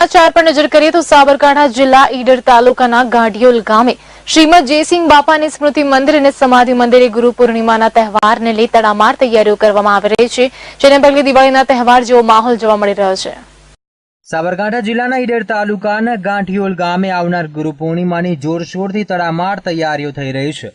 સમાચાર પર નજર કરીએ તો સાબરકાંઠા જિલ્લા ઈડર તાલુકાના ગાંડિયોલ ગામે શ્રીમદ જયસિંહ બાપાની સ્મૃતિ મંદિર અને સમાધિ મંદિરે ગુરુ પૂર્ણિમાના તહેવારને લઈ તડામાર તૈયારીઓ કરવામાં આવી રહી છે, જેને પગલે દિવાળીના તહેવાર જેવો માહોલ જોવા મળી રહ્યો છે. સાબરકાંઠા જિલ્લાના ઈડર તાલુકાના ગાંઠિયોલ ગામે આવનાર ગુરુ પૂર્ણિમાની જોરશોરથી તડામાર તૈયારીઓ થઈ રહી છે.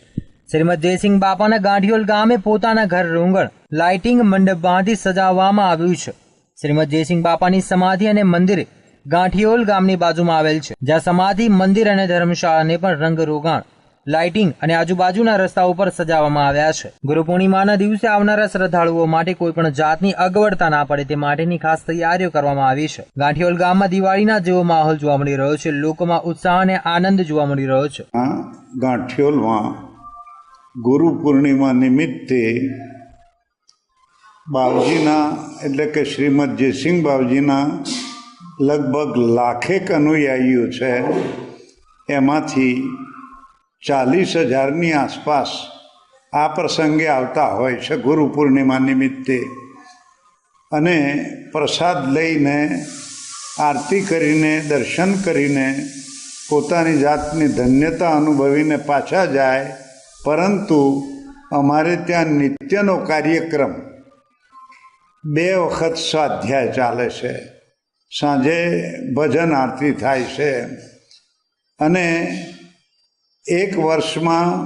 શ્રીમદ જયસિંહ બાપાના ગાંઠિયોલ ગામે પોતાના ઘર રૂંગણ, લાઇટિંગ મંડપ બાંધી સજાવવામાં આવ્યું છે. શ્રીમદ જયસિંહ બાપાની સમાધિ અને મંદિર ગાંઠિયોલ ગામની બાજુમાં આવેલ છે, જ્યાં સમાધિ, મંદિર અને ધર્મશાળાને પણ રંગ રોગાણ લાઇટિંગ અને આજુબાજુના રસ્તા ઉપર સજાવવામાં આવ્યા છે. ગુરુ પૂર્ણિમાના દિવસે આવનારા શ્રદ્ધાળુઓ માટે કોઈ પણ જાતની અગવડતા ના પડે તે માટેની ખાસ તૈયારીઓ કરવામાં આવી છે. ગાંઠિયોલ ગામમાં દિવાળીના જેવો માહોલ જોવા મળી રહ્યો છે, લોકોમાં ઉત્સાહ અને આનંદ જોવા મળી રહ્યો છે. ગાંઠિયોલમાં ગુરુ પૂર્ણિમા નિમિત્તે બાવજીના, એટલે કે શ્રીમદ જયસિંહ બાવજીના લગભગ લાખેક અનુયાયીઓ છે. એમાંથી ચાલીસ હજારની આસપાસ આ પ્રસંગે આવતા હોય છે ગુરુ પૂર્ણિમા નિમિત્તે. અને પ્રસાદ લઈને આરતી કરીને, દર્શન કરીને પોતાની જાતની ધન્યતા અનુભવીને પાછા જાય. પરંતુ અમારે ત્યાં નિત્યનો કાર્યક્રમ બે વખત સ્વાધ્યાય ચાલે છે. સાંજે ભજન આરતી થાય છે. અને એક વર્ષમાં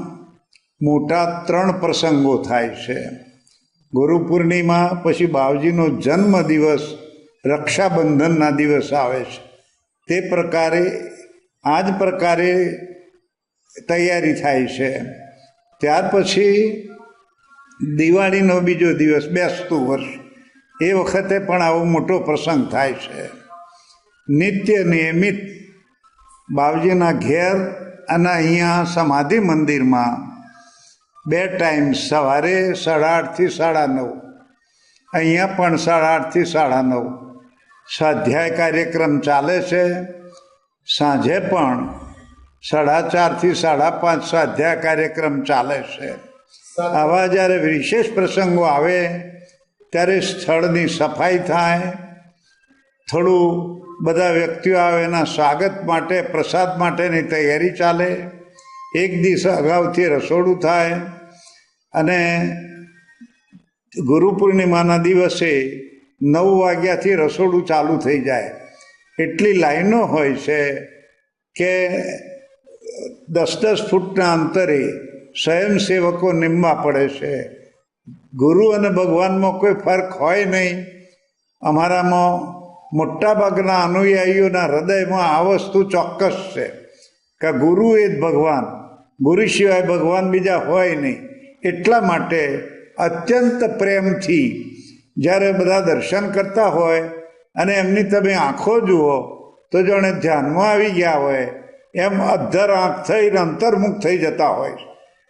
મોટા ત્રણ પ્રસંગો થાય છે. ગુરુ પૂર્ણિમા, પછી બાવજીનો જન્મ દિવસ રક્ષાબંધનના દિવસ આવે છે. તે પ્રકારે આ જ પ્રકારે તૈયારી થાય છે. ત્યાર પછી દિવાળીનો બીજો દિવસ, બેસતું વર્ષ. એ વખતે પણ આવો મોટો પ્રસંગ થાય છે. નિત્ય નિયમિત બાવજીના ઘેર અને અહીંયા સમાધિ મંદિરમાં બે ટાઈમ સવારે સાડા આઠથી સાડા નવ, અહીંયા પણ સાડા આઠથી સાડા નવ. સ્વાધ્યાય કાર્યક્રમ ચાલે છે. સાંજે પણ સાડા ચારથી સાડા પાંચ સ્વાધ્યાય કાર્યક્રમ ચાલે છે. આવા જ્યારે વિશેષ પ્રસંગો આવે ત્યારે સ્થળની સફાઈ થાય. થોડું બધા વ્યક્તિઓ આવે એના સ્વાગત માટે, પ્રસાદ માટેની તૈયારી ચાલે. એક દિવસ અગાઉથી રસોડું થાય અને ગુરુ પૂર્ણિમાના દિવસે નવ વાગ્યાથી રસોડું ચાલુ થઈ જાય. એટલી લાઈનો હોય છે કે દસ દસ ફૂટના અંતરે સ્વયંસેવકો નિમવા પડે છે. ગુરુ અને ભગવાનમાં કોઈ ફરક હોય નહીં. અમારામાં મોટાભાગના અનુયાયીઓના હૃદયમાં આ વસ્તુ ચોક્કસ છે કે ગુરુ એ જ ભગવાન, ગુરુ સિવાય ભગવાન બીજા હોય નહીં. એટલા માટે અત્યંત પ્રેમથી જ્યારે બધા દર્શન કરતા હોય અને એમની તમે આંખો જુઓ, તો જાણે ધ્યાનમાં આવી ગયા હોય, એમ અધ્ધર આંખ થઈને અંતર્મુખ થઈ જતા હોય.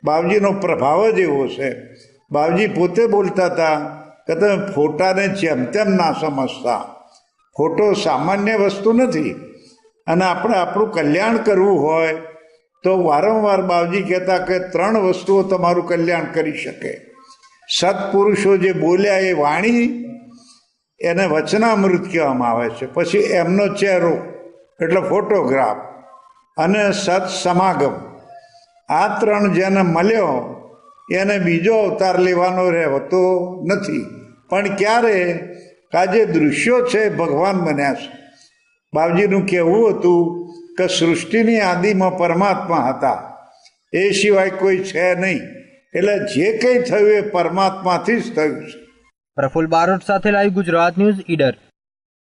બાવજીનો પ્રભાવ જ એવો છે બાવજી પોતે બોલતા હતા, કે તમે ફોટાને જેમ તેમ ના સમજતા. ફોટો સામાન્ય વસ્તુ નથી. અને આપણે આપણું કલ્યાણ કરવું હોય, તો વારંવાર બાવજી કહેતા કે ત્રણ વસ્તુઓ તમારું કલ્યાણ કરી શકે. સત્પુરુષો જે બોલ્યા એ વાણી, એને વચનામૃત કહેવામાં આવે છે. પછી એમનો ચહેરો, એટલે ફોટોગ્રાફ. અને સત્સમાગમ. આ ત્રણ જેને મળ્યો એને બીજો અવતાર લેવાનો રહેતો નથી. પણ ક્યારે? આ જે દૃશ્યો છે, ભગવાન બન્યા છે. બાપજીનું કહેવું હતું કે સૃષ્ટિની આદિમાં પરમાત્મા હતા. એ સિવાય કોઈ છે નહીં. એટલે જે કંઈ થયું એ પરમાત્માથી જ થયું છે. પ્રફુલ બારોટ સાથે લાઈવ ગુજરાત ન્યૂઝ ઈડર.